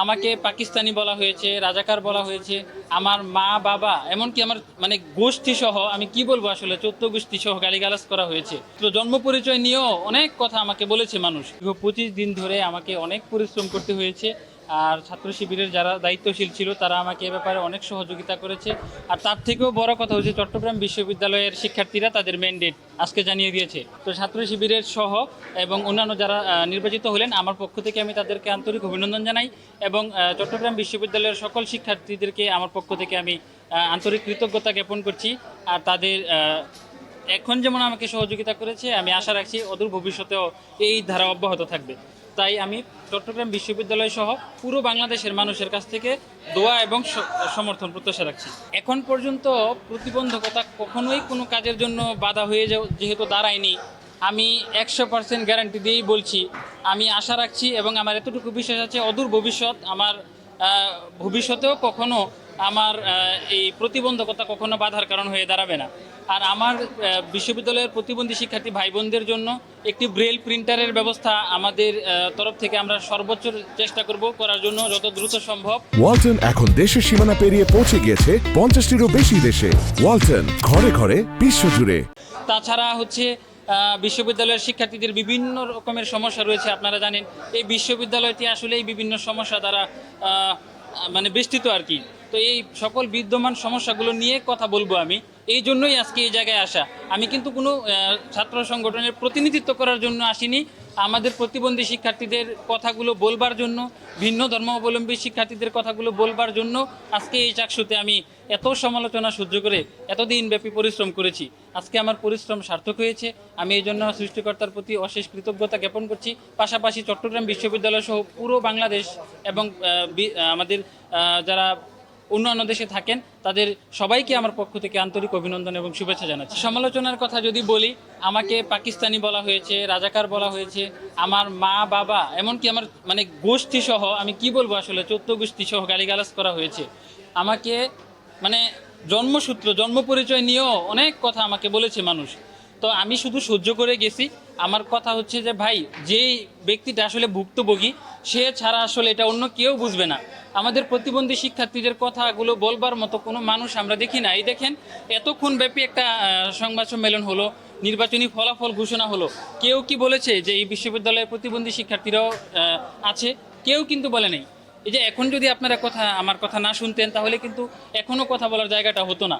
আমাকে পাকিস্তানি বলা হয়েছে, রাজাকার বলা হয়েছে, আমার মা, বাবা, এমনকি আমার মানে গোষ্ঠী সহ আমি কি বলব আসলে, চোদ্দ গোষ্ঠী সহ গালিগালাজ করা হয়েছে। তো জন্ম পরিচয় নিয়েও অনেক কথা আমাকে বলেছে মানুষ। পঁচিশ দিন ধরে আমাকে অনেক পরিশ্রম করতে হয়েছে। আর ছাত্র শিবিরের যারা দায়িত্বশীল ছিল, তারা আমাকে এ ব্যাপারে অনেক সহযোগিতা করেছে। আর তার থেকেও বড় কথা হচ্ছে, চট্টগ্রাম বিশ্ববিদ্যালয়ের শিক্ষার্থীরা তাদের ম্যান্ডেট আজকে জানিয়ে দিয়েছে। তো ছাত্র শিবিরের সহ এবং অন্যান্য যারা নির্বাচিত হলেন, আমার পক্ষ থেকে আমি তাদেরকে আন্তরিক অভিনন্দন জানাই এবং চট্টগ্রাম বিশ্ববিদ্যালয়ের সকল শিক্ষার্থীদেরকে আমার পক্ষ থেকে আমি আন্তরিক কৃতজ্ঞতা জ্ঞাপন করছি। আর তাদের এখন যেমন আমাকে সহযোগিতা করেছে, আমি আশা রাখছি অদূর ভবিষ্যতেও এই ধারা অব্যাহত থাকবে। তাই আমি চট্টগ্রাম বিশ্ববিদ্যালয় সহ পুরো বাংলাদেশের মানুষের কাছ থেকে দোয়া এবং সমর্থন, প্রত্যাশা রাখছি। এখন পর্যন্ত প্রতিবন্ধকতা কখনোই কোনো কাজের জন্য বাধা হয়ে যাও যেহেতু দাঁড়ায়নি, আমি একশো পার্সেন্ট গ্যারান্টি দিয়েই বলছি। আমি আশা রাখছি এবং আমার এতটুকু বিশ্বাস আছে, অদূর ভবিষ্যৎ আমার ভবিষ্যতেও কখনো আমার এই প্রতিবন্ধকতা কখনো বাধার কারণ হয়ে দাঁড়াবে না। আর আমার বিশ্ববিদ্যালয়ের প্রতিবন্ধী শিক্ষার্থী ভাই বোনদের জন্য একটি ব্রেল প্রিন্টারের ব্যবস্থা আমাদের তরফ থেকে আমরা সর্বোচ্চ চেষ্টা করব করার জন্য যত দ্রুত সম্ভব। ওয়ালটন এখন দেশের সীমানা পেরিয়ে পৌঁছে গিয়েছে পঞ্চাশটিরও বেশি দেশে। ওয়ালটন ঘরে ঘরে বিশ্বজুড়ে তাছাড়া হচ্ছে বিশ্ববিদ্যালয়ের শিক্ষার্থীদের বিভিন্ন রকমের সমস্যা রয়েছে আপনারা জানেন। এই বিশ্ববিদ্যালয়টি আসলে এই বিভিন্ন সমস্যা দ্বারা মানে বেষ্টিত আর কি। তো এই সকল বিদ্যমান সমস্যাগুলো নিয়ে কথা বলব আমি। এই জন্যই আজকে এই জায়গায় আসা। আমি কিন্তু কোনো ছাত্র সংগঠনের প্রতিনিধিত্ব করার জন্য আসিনি। আমাদের প্রতিবন্ধী শিক্ষার্থীদের কথাগুলো বলবার জন্য, ভিন্ন ধর্মাবলম্বী শিক্ষার্থীদের কথাগুলো বলবার জন্য আজকে এই চাকসুতে আমি এত সমালোচনা সহ্য করে এতদিন ব্যাপী পরিশ্রম করেছি। আজকে আমার পরিশ্রম সার্থক হয়েছে। আমি এই জন্য সৃষ্টিকর্তার প্রতি অশেষ কৃতজ্ঞতা জ্ঞাপন করছি। পাশাপাশি চট্টগ্রাম বিশ্ববিদ্যালয় সহ পুরো বাংলাদেশ এবং আমাদের যারা অন্যান্য দেশে থাকেন, তাদের সবাইকে আমার পক্ষ থেকে আন্তরিক অভিনন্দন এবং শুভেচ্ছা জানাচ্ছি। সমালোচনার কথা যদি বলি, আমাকে পাকিস্তানি বলা হয়েছে, রাজাকার বলা হয়েছে, আমার মা, বাবা, এমনকি আমার মানে গোষ্ঠী সহ আমি কি বলব আসলে, চোদ্দ গোষ্ঠী সহ গালিগালাজ করা হয়েছে। আমাকে মানে জন্মসূত্র জন্ম পরিচয় নিয়েও অনেক কথা আমাকে বলেছে মানুষ। তো আমি শুধু সহ্য করে গেছি। আমার কথা হচ্ছে যে, ভাই, যেই ব্যক্তিটা আসলে ভুক্তভোগী, সে ছাড়া আসলে এটা অন্য কেউ বুঝবে না। আমাদের প্রতিবন্ধী শিক্ষার্থীদের কথাগুলো বলবার মতো কোনো মানুষ আমরা দেখি না। এই দেখেন, এতক্ষণ ব্যাপী একটা সংবাদ সম্মেলন হলো, নির্বাচনী ফলাফল ঘোষণা হলো। কেউ কি বলেছে যে, এই বিশ্ববিদ্যালয়ের প্রতিবন্ধী শিক্ষার্থীরাও আছে? কেউ কিন্তু বলে নেই। এই যে, এখন যদি আপনারা কথা, আমার কথা না শুনতেন, তাহলে কিন্তু এখনও কথা বলার জায়গাটা হতো না।